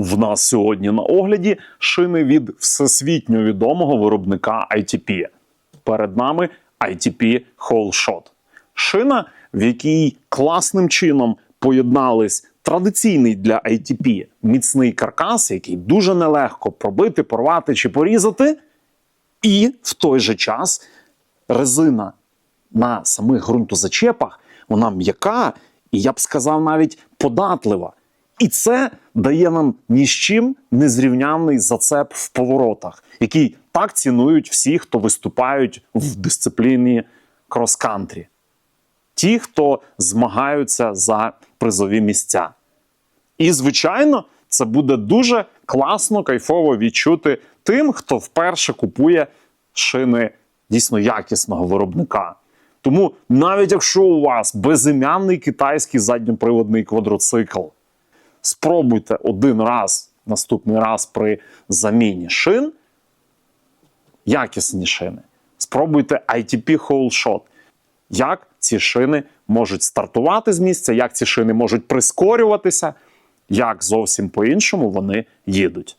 В нас сьогодні на огляді шини від всесвітньо відомого виробника ITP. Перед нами ITP Whole Shot. Шина, в якій класним чином поєднались традиційний для ITP міцний каркас, який дуже нелегко пробити, порвати чи порізати, і в той же час резина на самих ґрунтозачепах, вона м'яка і я б сказав навіть податлива. І це дає нам ні з чим незрівнянний зацеп в поворотах, який так цінують всі, хто виступають в дисципліні крос-кантрі. Ті, хто змагаються за призові місця. І, звичайно, це буде дуже класно, кайфово відчути тим, хто вперше купує шини дійсно якісного виробника. Тому навіть якщо у вас безім'янний китайський задньоприводний квадроцикл, спробуйте один раз, наступний раз при заміні шин, якісні шини. Спробуйте ITP Whole Shot. Як ці шини можуть стартувати з місця, як ці шини можуть прискорюватися, як зовсім по-іншому вони їдуть.